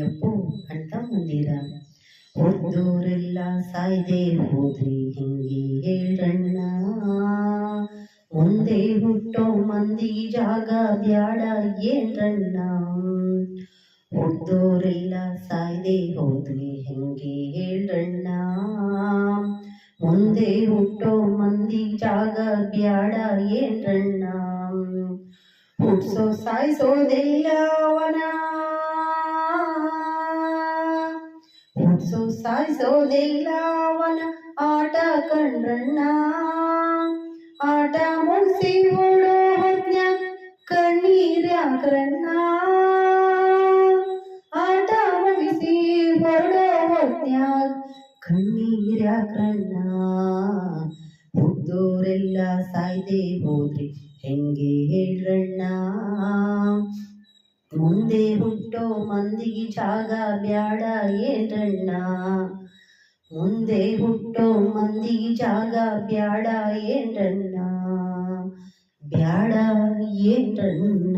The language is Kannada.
ಅಪ್ಪು ಅಂತ ಮಂದಿರ ಓದೋರೆಲ್ಲ ಸಾಯ್ದೆ ಹೋದ್ರಿ ಹಿಂಗೆ ಹೇಳಣ್ಣ. ಒಂದೇ ಹುಟ್ಟೋ ಮಂದಿ ಜಾಗ ಬ್ಯಾಡ ಏನ್ರಣ್ಣ. ಓದೋರೆಲ್ಲ ಸಾಯ್ದೆ ಹೋದ್ರಿ ಹಿಂಗೆ ಹೇಳ್ರಣ್ಣ ಒಂದೇ ಹುಟ್ಟೋ ಮಂದಿ ಜಾಗ ಬ್ಯಾಡ ಏನ್ರಣ್ಣ. ಹುಟ್ಸೋ ಸಾಯಿಸೋದೆಲ್ಲ ಅವನ ಹುಟ್ಸೋ ಸಾಯಿಸೋದೆಲ್ಲ ಅವನ ಆಟ ಕಂಡ್ರಣ್ಣ ಆಟ ಮುಗಿಸಿ ಓಡೋ ಹೊತ್ನ್ಯಾಗ ಕಣ್ಣೀರ್ಯಾಕ್ರಣ್ಣ ಆಟ ಮುಗಿಸಿ ಹೊರಡೋ ಹೊತ್ನ್ಯಾಗ ಕಣ್ಣೀರ್ಯಾಕ್ರಣ್ಣ ಹುದ್ದೋರೆಲ್ಲ ಸಾಯ್ದೆ ಹೋದ್ರಿ ಹೆಂಗೆ ಹೇಳ್ರಣ್ಣ ಮುಂದೆ ಹುಟ್ಟೋ ಮಂದಿಗೆ ಜಾಗ ಬ್ಯಾಡ ಏನ್ರಣ್ಣ ಮುಂದೆ ಹುಟ್ಟೋ ಮಂದಿಗೆ ಜಾಗ ಬ್ಯಾಡ ಏನ್ರಣ್ಣ ಬ್ಯಾಡ ಏನ್ರಣ್ಣ